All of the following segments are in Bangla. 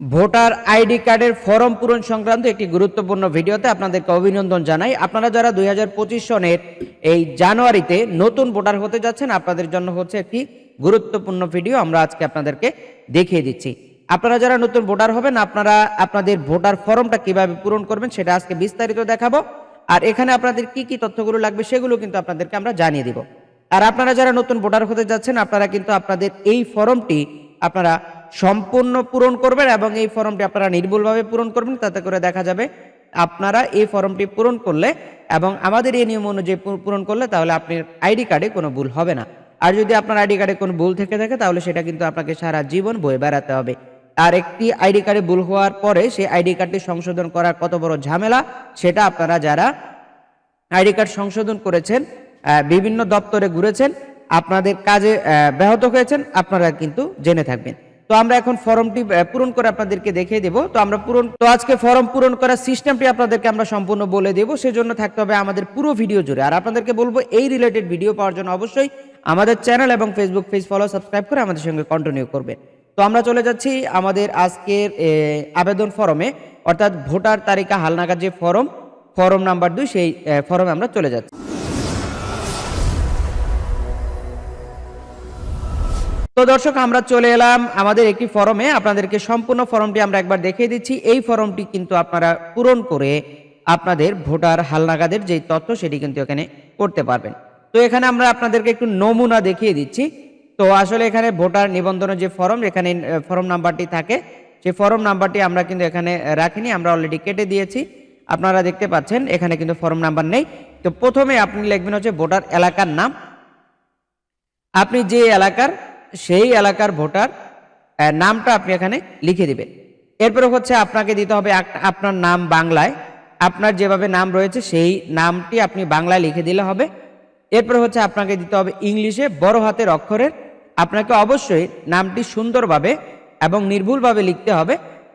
ভোটার আইডি কার্ডের ফর্ম পূরণ সংক্রান্ত একটি গুরুত্বপূর্ণ ভিডিওতে আপনাদেরকে অভিনন্দন জানাই। আপনারা যারা দুই সনের এই জানুয়ারিতে নতুন ভোটার হতে যাচ্ছেন, আপনাদের জন্য হচ্ছে একটি গুরুত্বপূর্ণ ভিডিও আমরা আজকে আপনাদেরকে দেখিয়ে দিচ্ছি। আপনারা যারা নতুন ভোটার হবেন, আপনারা আপনাদের ভোটার ফর্মটা কীভাবে পূরণ করবেন সেটা আজকে বিস্তারিত দেখাবো। আর এখানে আপনাদের কি কি তথ্যগুলো লাগবে সেগুলো কিন্তু আপনাদেরকে আমরা জানিয়ে দিব। আর আপনারা যারা নতুন ভোটার হতে যাচ্ছেন, আপনারা কিন্তু আপনাদের এই ফর্মটি আপনারা সম্পূর্ণ পূরণ করবেন এবং এই ফর্মটি আপনারা নির্ভুলভাবে পূরণ করবেন, তাতে করে দেখা যাবে আপনারা এই ফর্মটি পূরণ করলে এবং আমাদের এই নিয়ম অনুযায়ী পূরণ করলে তাহলে আপনার আইডি কার্ডে কোনো ভুল হবে না। আর যদি আপনার আইডি কার্ডে কোনো ভুল থেকে থাকে, তাহলে সেটা কিন্তু আপনাকে সারা জীবন বয়ে বেড়াতে হবে। আর একটি আইডি কার্ডে ভুল হওয়ার পরে সেই আইডি কার্ডটি সংশোধন করার কত বড় ঝামেলা, সেটা আপনারা যারা আইডি কার্ড সংশোধন করেছেন বিভিন্ন দপ্তরে ঘুরেছেন, আপনাদের কাজে ব্যাহত হয়েছেন, আপনারা কিন্তু জেনে থাকবেন। তো আমরা এখন ফর্মটি পূরণ করে আপনাদেরকে দেখিয়ে দেব। তো আমরা পূরণ, তো আজকে ফর্ম পূরণ করার সিস্টেমটি আপনাদেরকে আমরা সম্পূর্ণ বলে দেব। সেজন্য থাকতে হবে আমাদের পুরো ভিডিও জুড়ে। আর আপনাদেরকে বলব, এই রিলেটেড ভিডিও পাওয়ার জন্য অবশ্যই আমাদের চ্যানেল এবং ফেসবুক পেজ ফলো সাবস্ক্রাইব করে আমাদের সঙ্গে কন্টিনিউ করবে তো আমরা চলে যাচ্ছি আমাদের আজকের আবেদন ফরমে। অর্থাৎ ভোটার তালিকা হালনাগাদ যে ফর্ম ফর্ম নাম্বার দুই, সেই ফর্মে আমরা চলে যাচ্ছি। তো দর্শক, আমরা চলে এলাম আমাদের একটি ফরমে। আপনাদেরকে সম্পূর্ণ ফর্মটি আমরা একবার দেখিয়ে দিচ্ছি। এই ফর্মটি কিন্তু আপনারা পূরণ করে আপনাদের ভোটার হালনাগাদের যে তথ্য, সেটি কিন্তু এখানে করতে পারবেন। তো এখানে আমরা আপনাদেরকে একটু নমুনা দেখিয়ে দিচ্ছি। তো আসলে এখানে ভোটার নিবন্ধনের যে ফর্ম, এখানে ফর্ম নাম্বারটি থাকে। সেই ফর্ম নাম্বারটি আমরা কিন্তু এখানে রাখিনি, আমরা অলরেডি কেটে দিয়েছি। আপনারা দেখতে পাচ্ছেন, এখানে কিন্তু ফর্ম নাম্বার নেই। তো প্রথমে আপনি লিখবেন হচ্ছে ভোটার এলাকার নাম। আপনি যে এলাকার সেই এলাকার ভোটার নামটা আপনি এখানে লিখে দিবেন। এরপরে হচ্ছে আপনাকে দিতে হবে আপনার নাম বাংলায়। আপনার যেভাবে নাম রয়েছে সেই নামটি আপনি বাংলায় লিখে দিলে হবে। এরপরে হচ্ছে আপনাকে দিতে হবে ইংলিশে বড় হাতের অক্ষরের। আপনাকে অবশ্যই নামটি সুন্দরভাবে এবং নির্ভুলভাবে লিখতে হবে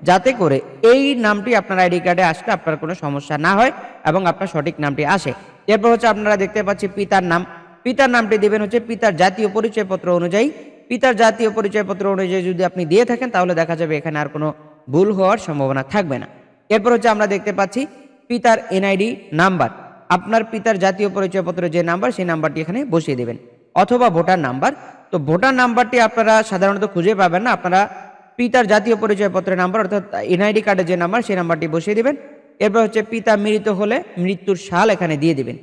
যাতে করে এই নামটি আপনার আইডি কার্ডে আসলে আপনার কোনো সমস্যা না হয় এবং আপনার সঠিক নামটি আসে। এরপর হচ্ছে আপনারা দেখতে পাচ্ছি পিতার নাম। পিতার নামটি দেবেন হচ্ছে পিতার জাতীয় পরিচয়পত্র অনুযায়ী পিতার জাতীয় পরিচয়পত্র অনুযায়ী যদি আপনি দিয়ে থাকেন, তাহলে দেখা যাবে এখানে আর কোনো ভুল হওয়ার সম্ভাবনা থাকবে না। এরপর হচ্ছে আমরা দেখতে পাচ্ছি পিতার এনআইডি নাম্বার। আপনার পিতার জাতীয় পরিচয়পত্রের যে নাম্বার, সেই নাম্বারটি এখানে বসিয়ে দেবেন। অথবা ভোটার নাম্বার। তো ভোটার নাম্বারটি আপনারা সাধারণত খুঁজে পাবেন না, আপনারা পিতার জাতীয় পরিচয়পত্রের নাম্বার, অর্থাৎ এনআইডি কার্ডের যে নাম্বার, সেই নাম্বারটি বসিয়ে দেবেন। এরপর হচ্ছে পিতা মৃত হলে মৃত্যুর সাল এখানে দিয়ে দিবেন।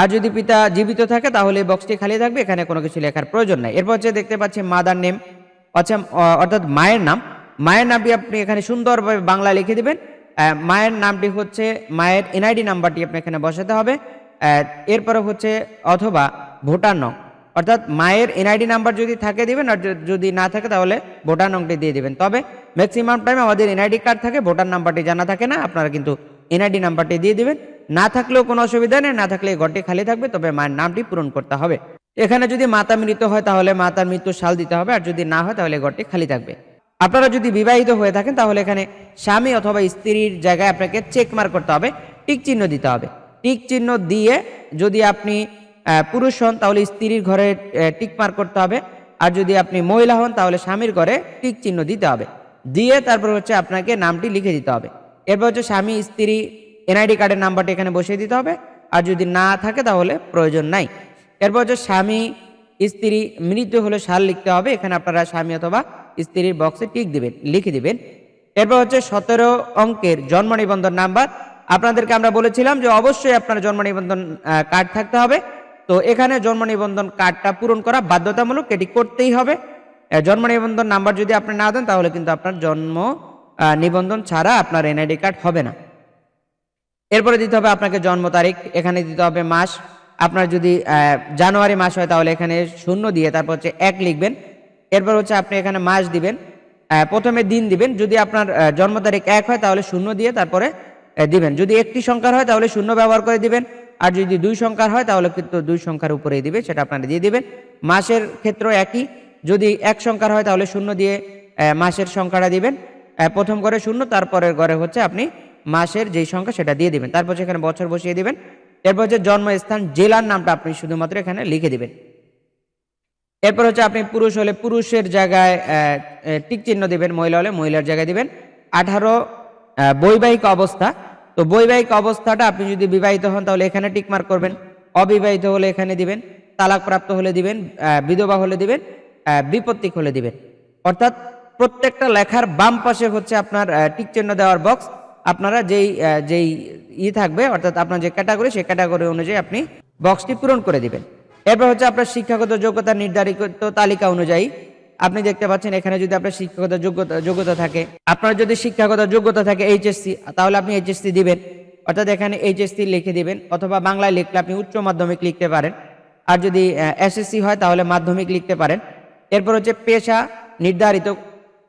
আর যদি পিতা জীবিত থাকে, তাহলে বক্সটি খালি থাকবে, এখানে কোনো কিছু লেখার প্রয়োজন নাই। এরপর হচ্ছে দেখতে পাচ্ছি মাদার নেম আচ্ছা অর্থাৎ মায়ের নাম। মায়ের নামটি আপনি এখানে সুন্দরভাবে বাংলা লিখে দিবেন। মায়ের নামটি হচ্ছে, মায়ের এনআইডি নাম্বারটি আপনি এখানে বসাতে হবে। এরপরে হচ্ছে, অথবা ভোটার নং। অর্থাৎ মায়ের এনআইডি নাম্বার যদি থাকে দিবেন, আর যদি না থাকে, তাহলে ভোটার নংটি দিয়ে দিবেন। তবে ম্যাক্সিমাম টাইম আমাদের এনআইডি কার্ড থাকে, ভোটার নাম্বারটি জানা থাকে না, আপনারা কিন্তু এনআইডি নাম্বারটি দিয়ে দিবেন। না থাকলেও কোনো অসুবিধা নেই, না থাকলে ঘরটি খালি থাকবে, তবে মায়ের নামটি পূরণ করতে হবে। এখানে যদি মাতা মৃত হয়, তাহলে মাতার মৃত্যু সাল দিতে হবে, আর যদি না হয়, তাহলে ঘরটি খালি থাকবে। আপনারা যদি বিবাহিত হয়ে থাকেন, তাহলে এখানে স্বামী অথবা স্ত্রীর জায়গায় আপনাকে চেক মার্ক করতে হবে টিক চিহ্ন দিতে হবে। টিক চিহ্ন দিয়ে যদি আপনি পুরুষ হন, তাহলে স্ত্রীর ঘরে টিক মার্ক করতে হবে, আর যদি আপনি মহিলা হন, তাহলে স্বামীর ঘরে টিক চিহ্ন দিতে হবে। দিয়ে তারপর হচ্ছে আপনাকে নামটি লিখে দিতে হবে। এরপর হচ্ছে স্বামী, স্ত্রী, এনআইডি কার্ডের নাম্বারটি এখানে বসিয়ে দিতে হবে। আর যদি না থাকে তাহলে প্রয়োজন নাই। এরপর হচ্ছে স্বামী, স্ত্রী, মৃত্যু হলে সাল লিখতে হবে। এখানে আপনারা স্বামী অথবা স্ত্রীর বক্সে টিক দিবেন, লিখে দিবেন। এরপর হচ্ছে সতেরো অঙ্কের জন্ম নিবন্ধন নাম্বার। আপনাদেরকে আমরা বলেছিলাম যে অবশ্যই আপনার জন্ম নিবন্ধন কার্ড থাকতে হবে। তো এখানে জন্ম নিবন্ধন কার্ডটা পূরণ করা বাধ্যতামূলক, এটি করতেই হবে। জন্ম নিবন্ধন নাম্বার যদি আপনি না দেন, তাহলে কিন্তু আপনার জন্ম নিবন্ধন ছাড়া আপনার এনআইডি কার্ড হবে না। এরপরে দিতে হবে আপনাকে জন্ম তারিখ, এখানে দিতে হবে মাস। আপনার যদি জানুয়ারি মাস হয় তাহলে এখানে শূন্য দিয়ে তারপর হচ্ছে এক লিখবেন। এরপর হচ্ছে আপনি এখানে মাস দিবেন প্রথমে দিন দিবেন। যদি আপনার জন্ম তারিখ এক হয় তাহলে শূন্য দিয়ে তারপরে দিবেন। যদি একটি সংখ্যার হয় তাহলে শূন্য ব্যবহার করে দিবেন। আর যদি দুই সংখ্যার হয় তাহলে কিন্তু দুই সংখ্যার উপরেই দিবে সেটা আপনারা দিয়ে দিবেন। মাসের ক্ষেত্রেও একই। যদি এক সংখ্যার হয় তাহলে শূন্য দিয়ে মাসের সংখ্যাটা দিবেন। প্রথম ঘরে শূন্য, তারপরের ঘরে হচ্ছে আপনি মাসের যেই সংখ্যা সেটা দিয়ে দিবেন। তারপর সেখানে বছর বসিয়ে দিবেন। এরপর হচ্ছে জন্মস্থান, জেলার নামটা আপনি শুধুমাত্র এখানে লিখে দিবেন। এরপর হচ্ছে আপনি পুরুষ হলে পুরুষের জায়গায় টিক চিহ্ন দিবেন, মহিলা হলে মহিলার জায়গায় দিবেন। আঠারো বৈবাহিক অবস্থা। তো বৈবাহিক অবস্থাটা আপনি যদি বিবাহিত হন, তাহলে এখানে টিক মার্ক করবেন। অবিবাহিত হলে এখানে দিবেন। তালাকপ্রাপ্ত হলে দিবেন বিধবা হলে দিবেন বিপত্তিক হলে দিবেন। অর্থাৎ প্রত্যেকটা লেখার বাম পাশে হচ্ছে আপনার টিক চিহ্ন দেওয়ার বক্স আপনারা যেই যেই ই থাকবে, অর্থাৎ আপনার যে ক্যাটাগরি সেই ক্যাটাগরি অনুযায়ী আপনি বক্সটি পূরণ করে দিবেন। এরপর হচ্ছে আপনার শিক্ষাগত যোগ্যতা নির্ধারিত তালিকা অনুযায়ী। আপনি দেখতে পাচ্ছেন, এখানে যদি আপনার শিক্ষাগত যোগ্যতা যোগ্যতা থাকে, আপনার যদি শিক্ষাগত যোগ্যতা থাকে এইচএসসি তাহলে আপনি এইচএসসি দিবেন। অর্থাৎ এখানে এইচএসসি লিখে দিবেন, অথবা বাংলায় লিখলে আপনি উচ্চ মাধ্যমিক লিখতে পারেন। আর যদি এসএসসি হয়, তাহলে মাধ্যমিক লিখতে পারেন। এরপর হচ্ছে পেশা নির্ধারিত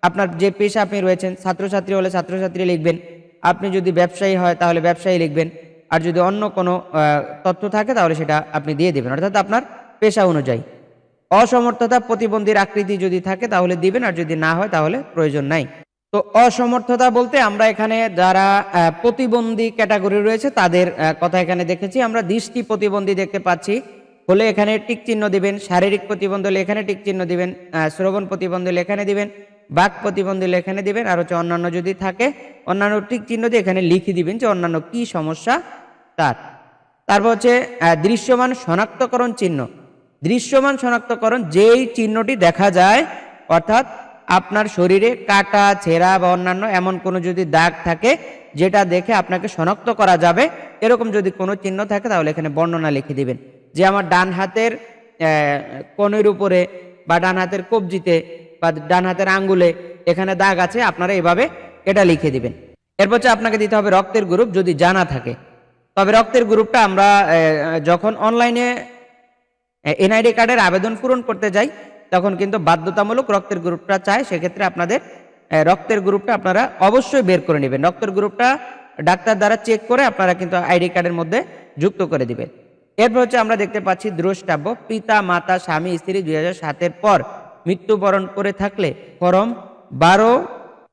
আপনার যে পেশা আপনি রয়েছেন, ছাত্রছাত্রী হলে ছাত্রছাত্রী লিখবেন। আপনি যদি ব্যবসায়ী হয়, তাহলে ব্যবসায়ী লিখবেন। আর যদি অন্য কোনো তথ্য থাকে, তাহলে সেটা আপনি দিয়ে দেবেন। অর্থাৎ আপনার পেশা অনুযায়ী। অসমর্থতা প্রতিবন্ধীর আকৃতি যদি থাকে, তাহলে দিবেন। আর যদি না হয়, তাহলে প্রয়োজন নাই। তো অসমর্থতা বলতে আমরা এখানে যারা প্রতিবন্ধী ক্যাটাগরি রয়েছে, তাদের কথা এখানে দেখেছি। আমরা দৃষ্টি প্রতিবন্ধী দেখতে পাচ্ছি। হলে এখানে টিক চিহ্ন দিবেন, শারীরিক প্রতিবন্ধী হলে এখানে টিক চিহ্ন দিবেন শ্রবণ প্রতিবন্ধী হলে এখানে দিবেন বাক প্রতিবন্ধী এখানে দিবেন, আর হচ্ছে অন্যান্য যদি থাকে, অন্যান্য টিক চিহ্ন দিয়ে এখানে লিখে দিবেন যে অন্যান্য কি সমস্যা তার। তারপর হচ্ছে দৃশ্যমান শনাক্তকরণ চিহ্ন। দৃশ্যমান শনাক্তকরণ যেই চিহ্নটি দেখা যায়, অর্থাৎ আপনার শরীরে কাটা, ছেঁড়া বা অন্যান্য এমন কোনো যদি দাগ থাকে, যেটা দেখে আপনাকে শনাক্ত করা যাবে, এরকম যদি কোনো চিহ্ন থাকে, তাহলে এখানে বর্ণনা লিখে দিবেন। যে আমার ডান হাতের কনের উপরে বা ডান হাতের কবজিতে বা ডান হাতের আঙ্গুলে এখানে দাগ আছে, আপনারা এভাবে এটা লিখে দিবেন। এরপর হচ্ছে আপনাকে দিতে হবে রক্তের গ্রুপ যদি জানা থাকে। তবে রক্তের গ্রুপটা আমরা যখন অনলাইনে এনআইডি কার্ডের আবেদন পূরণ করতে যাই, তখন কিন্তু বাধ্যতামূলক রক্তের গ্রুপটা চায় সেক্ষেত্রে আপনাদের রক্তের গ্রুপটা আপনারা অবশ্যই বের করে নেবেন। রক্তের গ্রুপটা ডাক্তার দ্বারা চেক করে আপনারা কিন্তু আইডি কার্ডের মধ্যে যুক্ত করে দিবেন। এরপর হচ্ছে আমরা দেখতে পাচ্ছি দ্রষ্টাব্য, পিতা, মাতা, স্বামী, স্ত্রী দুই হাজার সাতের পর মৃত্যুবরণ করে থাকলে ফরম বারো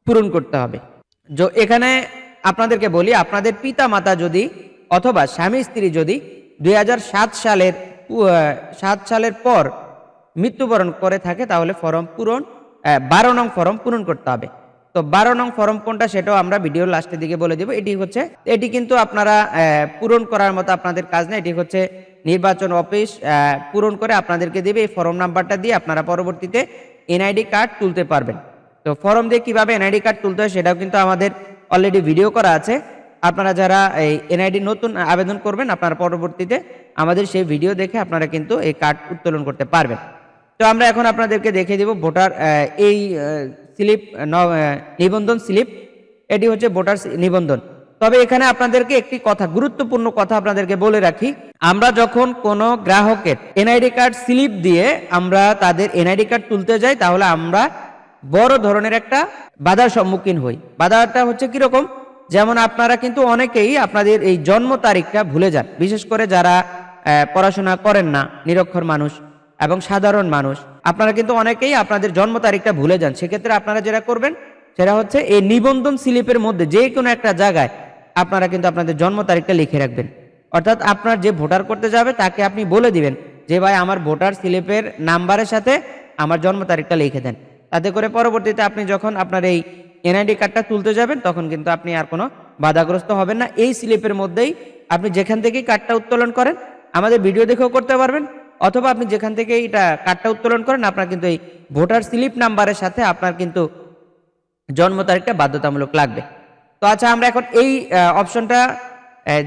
পূরণ করতে হবে। এখানে আপনাদেরকে বলি, আপনাদের পিতা মাতা যদি অথবা স্বামী স্ত্রী যদি দুই হাজার সাত সালের সাত সালের পর মৃত্যুবরণ করে থাকে, তাহলে ফরম পূরণ বারো নং ফরম পূরণ করতে হবে। তো বারো নং ফরম কোনটা সেটাও আমরা ভিডিওর লাস্টের দিকে বলে দিব। এটি হচ্ছে, এটি কিন্তু আপনারা পূরণ করার মতো আপনাদের কাজ না, এটি হচ্ছে নির্বাচন অফিস পূরণ করে আপনাদেরকে দেবে এই ফর্ম নাম্বারটা দিয়ে আপনারা পরবর্তীতে এনআইডি কার্ড তুলতে পারবেন। তো ফর্ম দিয়ে কীভাবে এনআইডি কার্ড তুলতে হয় সেটাও কিন্তু আমাদের অলরেডি ভিডিও করা আছে। আপনারা যারা এই এনআইডি নতুন আবেদন করবেন, আপনারা পরবর্তীতে আমাদের সেই ভিডিও দেখে আপনারা কিন্তু এই কার্ড উত্তোলন করতে পারবেন। তো আমরা এখন আপনাদেরকে দেখে দিব ভোটার এই স্লিপ নিবন্ধন স্লিপ। এটি হচ্ছে ভোটার নিবন্ধন। তবে এখানে আপনাদেরকে একটি কথা, গুরুত্বপূর্ণ কথা আপনাদেরকে বলে রাখি। আমরা যখন কোনো গ্রাহকের এনআইডি কার্ড স্লিপ দিয়ে আমরা তাদের এনআইডি কার্ড তুলতে যাই, তাহলে আমরা বড় ধরনের একটা বাধার সম্মুখীন হই। বাধাটা হচ্ছে কীরকম? যেমন আপনারা কিন্তু অনেকেই আপনাদের এই জন্ম তারিখটা ভুলে যান, বিশেষ করে যারা পড়াশোনা করেন না, নিরক্ষর মানুষ এবং সাধারণ মানুষ। আপনারা কিন্তু অনেকেই আপনাদের জন্ম তারিখটা ভুলে যান। সেক্ষেত্রে আপনারা যেটা করবেন, সেটা হচ্ছে এই নিবন্ধন স্লিপের মধ্যে যে কোনো একটা জায়গায় আপনারা কিন্তু আপনাদের জন্ম তারিখটা লিখে রাখবেন। অর্থাৎ আপনার যে ভোটার করতে যাবে, তাকে আপনি বলে দিবেন যে, ভাই, আমার ভোটার স্লিপের নাম্বারের সাথে আমার জন্ম তারিখটা লিখে দেন। তাতে করে পরবর্তীতে আপনি যখন আপনার এই এনআইডি কার্ডটা তুলতে যাবেন, তখন কিন্তু আপনি আর কোনো বাধাগ্রস্ত হবেন না। এই স্লিপের মধ্যেই আপনি যেখান থেকেই কার্ডটা উত্তোলন করেন, আমাদের ভিডিও দেখেও করতে পারবেন। অথবা আপনি যেখান থেকে এটা কার্ডটা উত্তোলন করেন, আপনার কিন্তু এই ভোটার স্লিপ নাম্বারের সাথে আপনার কিন্তু জন্ম তারিখটা বাধ্যতামূলক লাগবে। তো আচ্ছা আমরা এখন এই অপশনটা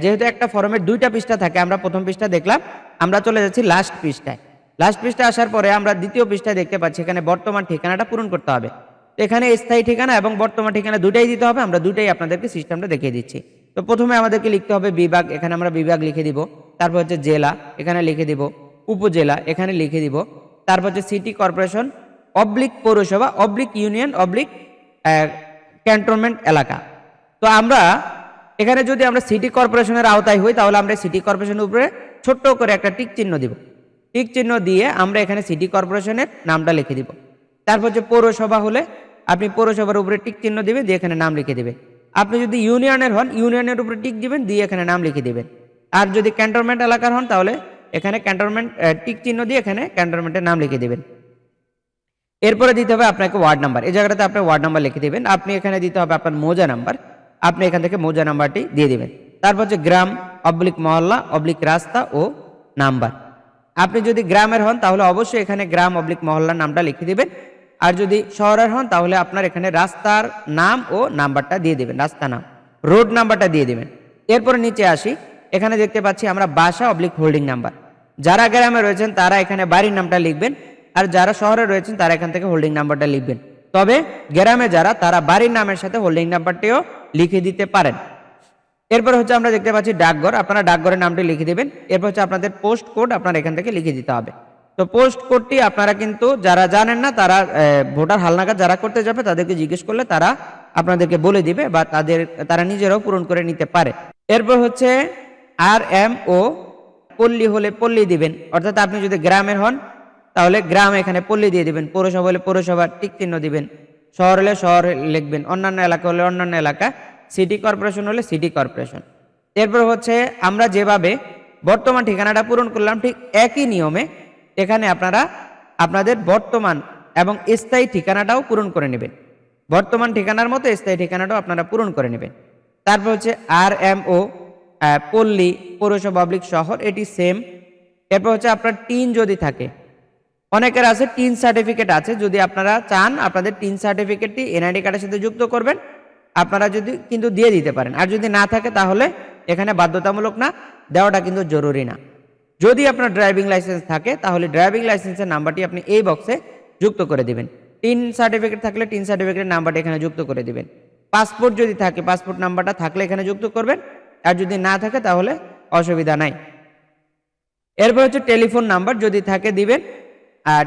যেহেতু একটা ফর্মের দুইটা পৃষ্ঠা থাকে, আমরা প্রথম পৃষ্ঠা দেখলাম, আমরা চলে যাচ্ছি লাস্ট পৃষ্ঠায়। লাস্ট পৃষ্ঠা আসার পরে আমরা দ্বিতীয় পৃষ্ঠায় দেখতে পাচ্ছি, এখানে বর্তমান ঠিকানাটা পূরণ করতে হবে। এখানে স্থায়ী ঠিকানা এবং বর্তমান ঠিকানা দুটাই দিতে হবে, আমরা দুটাই আপনাদেরকে সিস্টেমটা দেখিয়ে দিচ্ছি। তো প্রথমে আমাদেরকে লিখতে হবে বিভাগ, এখানে আমরা বিভাগ লিখে দিব, তারপর হচ্ছে জেলা, এখানে লিখে দিব, উপজেলা, এখানে লিখে দিব, তারপর হচ্ছে সিটি কর্পোরেশন অবলিক পৌরসভা অবলিক ইউনিয়ন অবলিক ক্যান্টনমেন্ট এলাকা। তো আমরা এখানে যদি আমরা সিটি কর্পোরেশনের আওতায় হই, তাহলে আমরা সিটি কর্পোরেশনের উপরে ছোট্ট করে একটা টিক চিহ্ন দিব। টিক চিহ্ন দিয়ে আমরা এখানে সিটি কর্পোরেশনের নামটা লিখে দিব। তারপর যে পৌরসভা হলে আপনি পৌরসভার উপরে টিক চিহ্ন দিবেন, দিয়ে এখানে নাম লিখে দিবেন। আপনি যদি ইউনিয়নের হন, ইউনিয়নের উপরে টিক দিবেন, দিয়ে এখানে নাম লিখে দিবেন। আর যদি ক্যান্টনমেন্ট এলাকার হন, তাহলে এখানে ক্যান্টনমেন্ট টিক চিহ্ন দিয়ে এখানে ক্যান্টনমেন্টের নাম লিখে দিবেন। এরপরে দিতে হবে আপনাকে ওয়ার্ড নাম্বার। এই জায়গাটাতে আপনি ওয়ার্ড নাম্বার লিখে দিবেন। আপনি এখানে দিতে হবে আপনার মোজা নাম্বার। আপনি এখান থেকে মৌজা নাম্বারটি দিয়ে দেবেন। তারপর হচ্ছে গ্রাম, অবলিক মহল্লা, অবলিক রাস্তা ও নাম্বার। আপনি যদি গ্রামের হন, তাহলে অবশ্যই এখানে গ্রাম, অবলিক মহল্লার নামটা লিখে দেবেন। আর যদি শহরের হন, তাহলে আপনার এখানে রাস্তার নাম ও নাম্বারটা দিয়ে দেবেন, রাস্তা নাম। রোড নাম্বারটা দিয়ে দেবেন। এরপরে নিচে আসি। এখানে দেখতে পাচ্ছি আমরা বাসা, অবলিক হোল্ডিং নাম্বার। যারা গ্রামে রয়েছেন, তারা এখানে বাড়ির নামটা লিখবেন। আর যারা শহরে রয়েছেন, তারা এখান থেকে হোল্ডিং নাম্বারটা লিখবেন। তবে গ্রামে যারা, তারা বাড়ির নামের সাথে হোল্ডিং নাম্বারটিও লিখে দিতে পারেন। এরপর হচ্ছে আমরা দেখতে পাচ্ছি ডাকঘর। আপনারা ডাকঘরের নামটি লিখে দেবেন। এরপর হচ্ছে আপনাদের পোস্ট কোড আপনারা এখান থেকে লিখে দিতে হবে। তো পোস্ট কোডটি আপনারা কিন্তু যারা জানেন না, তারা ভোটার হালনাগাদ যারা করতে যাবে, তাদেরকে জিজ্ঞেস করলে তারা আপনাদেরকে বলে দিবে বা তাদের, তারা নিজেরাও পূরণ করে নিতে পারে। এরপর হচ্ছে আর এম ও পল্লী হলে পল্লী দিবেন। অর্থাৎ আপনি যদি গ্রামের হন, তাহলে গ্রাম এখানে পল্লী দিয়ে দিবেন। পৌরসভা হলে পৌরসভার টিক দিবেন। শহর হলে শহর লিখবেন, অন্যান্য এলাকা হলে অন্যান্য এলাকা সিটি কর্পোরেশন হলে সিটি কর্পোরেশন এরপর হচ্ছে আমরা যেভাবে বর্তমান ঠিকানাটা পূরণ করলাম, ঠিক একই নিয়মে এখানে আপনারা আপনাদের বর্তমান এবং স্থায়ী ঠিকানাটাও পূরণ করে নেবেন। বর্তমান ঠিকানার মতো স্থায়ী ঠিকানাটাও আপনারা পূরণ করে নেবেন। তারপর হচ্ছে আর এম ও পল্লী, পৌরসভা পাবলিক শহর, এটি সেম এরপর হচ্ছে আপনার টিন যদি থাকে অনেকের আছে টিন সার্টিফিকেট আছে, যদি আপনারা চান আপনাদের টিন সার্টিফিকেটটি এনআইডি কার্ডের সাথে যুক্ত করবেন, আপনারা যদি কিন্তু দিয়ে দিতে পারেন। আর যদি না থাকে তাহলে এখানে বাধ্যতামূলক না, দেওয়াটা কিন্তু জরুরি না। যদি আপনার ড্রাইভিং লাইসেন্স থাকে, তাহলে ড্রাইভিং লাইসেন্সের নাম্বারটি আপনি এই বক্সে যুক্ত করে দিবেন। টিন সার্টিফিকেট থাকলে টিন সার্টিফিকেটের নাম্বারটি এখানে যুক্ত করে দিবেন। পাসপোর্ট যদি থাকে, পাসপোর্ট নাম্বারটা থাকলে এখানে যুক্ত করবেন। আর যদি না থাকে তাহলে অসুবিধা নাই। এরপর হচ্ছে টেলিফোন নাম্বার, যদি থাকে দিবেন।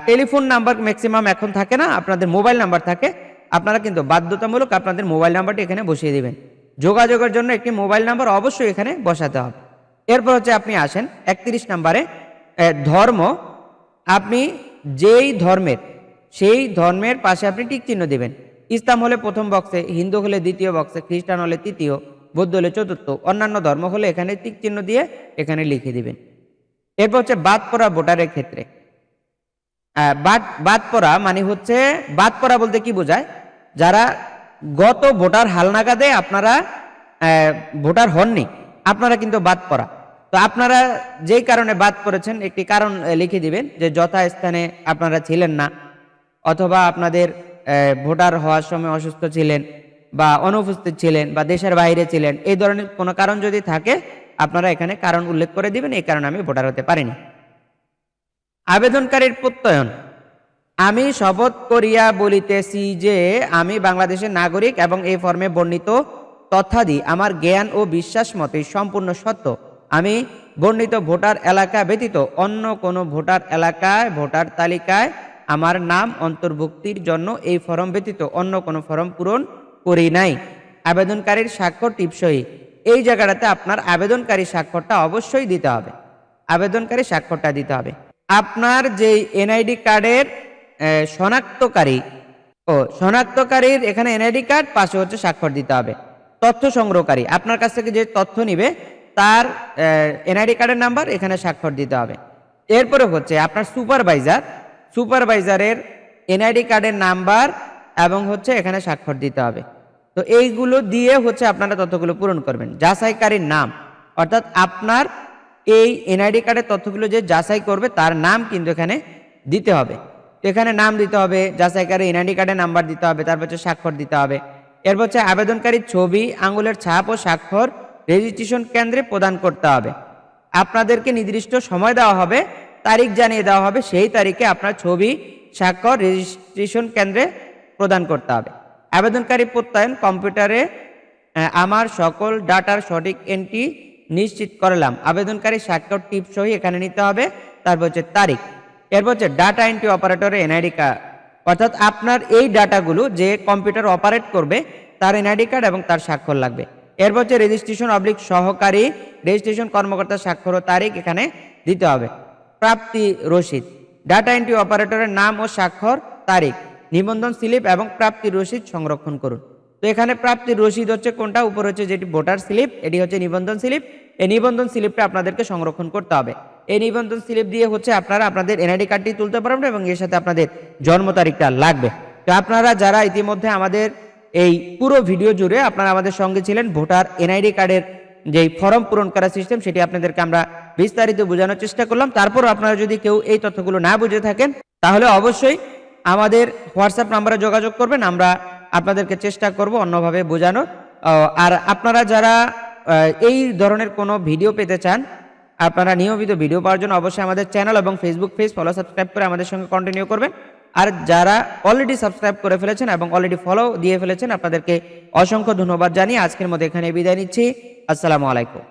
টেলিফোন নাম্বার ম্যাক্সিমাম এখন থাকে না, আপনাদের মোবাইল নাম্বার থাকে। আপনারা কিন্তু বাধ্যতামূলক আপনাদের মোবাইল নাম্বারটি এখানে বসিয়ে দিবেন। যোগাযোগের জন্য একটি মোবাইল নাম্বার অবশ্যই এখানে বসাতে হবে। এরপর হচ্ছে আপনি আসেন একত্রিশ নাম্বারে ধর্ম। আপনি যেই ধর্মের, সেই ধর্মের পাশে আপনি টিক চিহ্ন দেবেন। ইসলাম হলে প্রথম বক্সে, হিন্দু হলে দ্বিতীয় বক্সে, খ্রিস্টান হলে তৃতীয়, বৌদ্ধ হলে চতুর্থ, অন্যান্য ধর্ম হলে এখানে টিক চিহ্ন দিয়ে এখানে লিখে দিবেন। এরপর হচ্ছে বাদ পড়া ভোটারের ক্ষেত্রে। বাদ বাদ পড়া মানে হচ্ছে, বাদ পড়া বলতে কি বোঝায়? যারা গত ভোটার হালনাগাদে আপনারা ভোটার হননি, আপনারা কিন্তু বাদ পড়া। তো আপনারা যেই কারণে বাদ পড়েছেন, একটি কারণ লিখে দিবেন যে যথাস্থানে আপনারা ছিলেন না, অথবা আপনাদের ভোটার হওয়ার সময় অসুস্থ ছিলেন, বা অনুপস্থিত ছিলেন, বা দেশের বাইরে ছিলেন, এই ধরনের কোনো কারণ যদি থাকে, আপনারা এখানে কারণ উল্লেখ করে দিবেন, এই কারণে আমি ভোটার হতে পারিনি। আবেদনকারীর প্রত্যয়ন, আমি শপথ করিয়া বলিতেছি যে আমি বাংলাদেশের নাগরিক এবং এই ফর্মে বর্ণিত তথ্যাদি আমার জ্ঞান ও বিশ্বাস মতে সম্পূর্ণ সত্য। আমি বর্ণিত ভোটার এলাকা ব্যতীত অন্য কোনো ভোটার এলাকায় ভোটার তালিকায় আমার নাম অন্তর্ভুক্তির জন্য এই ফর্ম ব্যতীত অন্য কোনো ফর্ম পূরণ করি নাই। আবেদনকারীর স্বাক্ষর টিপসই, এই জায়গাটাতে আপনার আবেদনকারী স্বাক্ষরটা অবশ্যই দিতে হবে। আবেদনকারী স্বাক্ষরটা দিতে হবে। আপনার যেই এনআইডি কার্ডের শনাক্তকারী, ও, শনাক্তকারীর এখানে এনআইডি কার্ড পাশে হচ্ছে স্বাক্ষর দিতে হবে। তথ্য সংগ্রহকারী, আপনার কাছ থেকে যে তথ্য নিবে, তার এনআইডি কার্ডের নাম্বার এখানে স্বাক্ষর দিতে হবে। এরপরে হচ্ছে আপনার সুপারভাইজার সুপারভাইজারের এনআইডি কার্ডের নাম্বার এবং হচ্ছে এখানে স্বাক্ষর দিতে হবে। তো এইগুলো দিয়ে হচ্ছে আপনারা তথ্যগুলো পূরণ করবেন। যাচাইকারীর নাম, অর্থাৎ আপনার এই এনআইডি কার্ডের তথ্যগুলো যে যাচাই করবে, তার নাম কিন্তু এখানে দিতে হবে। তো এখানে নাম দিতে হবে যাচাইকারী এনআইডি কার্ডের নাম্বার দিতে হবে, তারপর হচ্ছে স্বাক্ষর দিতে হবে। এরপর হচ্ছে আবেদনকারীর ছবি, আঙুলের ছাপ ও স্বাক্ষর রেজিস্ট্রেশন কেন্দ্রে প্রদান করতে হবে। আপনাদেরকে নির্দিষ্ট সময় দেওয়া হবে, তারিখ জানিয়ে দেওয়া হবে, সেই তারিখে আপনার ছবি, স্বাক্ষর রেজিস্ট্রেশন কেন্দ্রে প্রদান করতে হবে। আবেদনকারী প্রত্যয়ন কম্পিউটারে আমার সকল ডাটার সঠিক এন্ট্রি নিশ্চিত করলাম। আবেদনকারী স্বাক্ষর টিপ সহি এখানে নিতে হবে। তারপর হচ্ছে তারিখ। এরপর হচ্ছে ডাটা এন্ট্রি অপারেটরের এনআইডি কার্ড অর্থাৎ আপনার এই ডাটাগুলো যে কম্পিউটার অপারেট করবে, তার এনআইডি কার্ড এবং তার স্বাক্ষর লাগবে। এরপর হচ্ছে রেজিস্ট্রেশন অবলিক সহকারী রেজিস্ট্রেশন কর্মকর্তার স্বাক্ষর ও তারিখ এখানে দিতে হবে। প্রাপ্তি রসিদ। ডাটা এন্ট্রি অপারেটরের নাম ও স্বাক্ষর, তারিখ। নিবন্ধন, স্লিপ এবং প্রাপ্তি রসিদ সংরক্ষণ করুন। তো এখানে প্রাপ্তির রসিদ হচ্ছে কোনটা? উপর হচ্ছে যেটি ভোটার স্লিপ, এটি হচ্ছে নিবন্ধন স্লিপ। এই নিবন্ধন স্লিপটা আপনাদেরকে সংরক্ষণ করতে হবে। এই নিবন্ধন স্লিপ দিয়ে হচ্ছে আপনারা আপনাদের এনআইডি কার্ডটি তুলতে পারবেন এবং এর সাথে আপনাদের জন্ম তারিখটা লাগবে। তো আপনারা যারা ইতিমধ্যে আমাদের এই পুরো ভিডিও জুড়ে আপনারা আমাদের সঙ্গে ছিলেন, ভোটার এনআইডি কার্ডের যেই ফর্ম পূরণ করার সিস্টেম সেটি আপনাদেরকে আমরা বিস্তারিত বোঝানোর চেষ্টা করলাম। তারপর আপনারা যদি কেউ এই তথ্যগুলো না বুঝে থাকেন, তাহলে অবশ্যই আমাদের হোয়াটসঅ্যাপ নাম্বারে যোগাযোগ করবেন। আমরা আপনাদেরকে চেষ্টা করব অন্যভাবে বোঝানোর। আর আপনারা যারা এই ধরনের কোনো ভিডিও পেতে চান, আপনারা নিয়মিত ভিডিও পাওয়ার জন্য অবশ্যই আমাদের চ্যানেল এবং ফেসবুক পেজ ফলো সাবস্ক্রাইব করে আমাদের সঙ্গে কন্টিনিউ করবেন। আর যারা অলরেডি সাবস্ক্রাইব করে ফেলেছেন এবং অলরেডি ফলো দিয়ে ফেলেছেন, আপনাদেরকে অসংখ্য ধন্যবাদ জানিয়ে আজকের মতো এখানে বিদায় নিচ্ছি। আসসালামু আলাইকুম।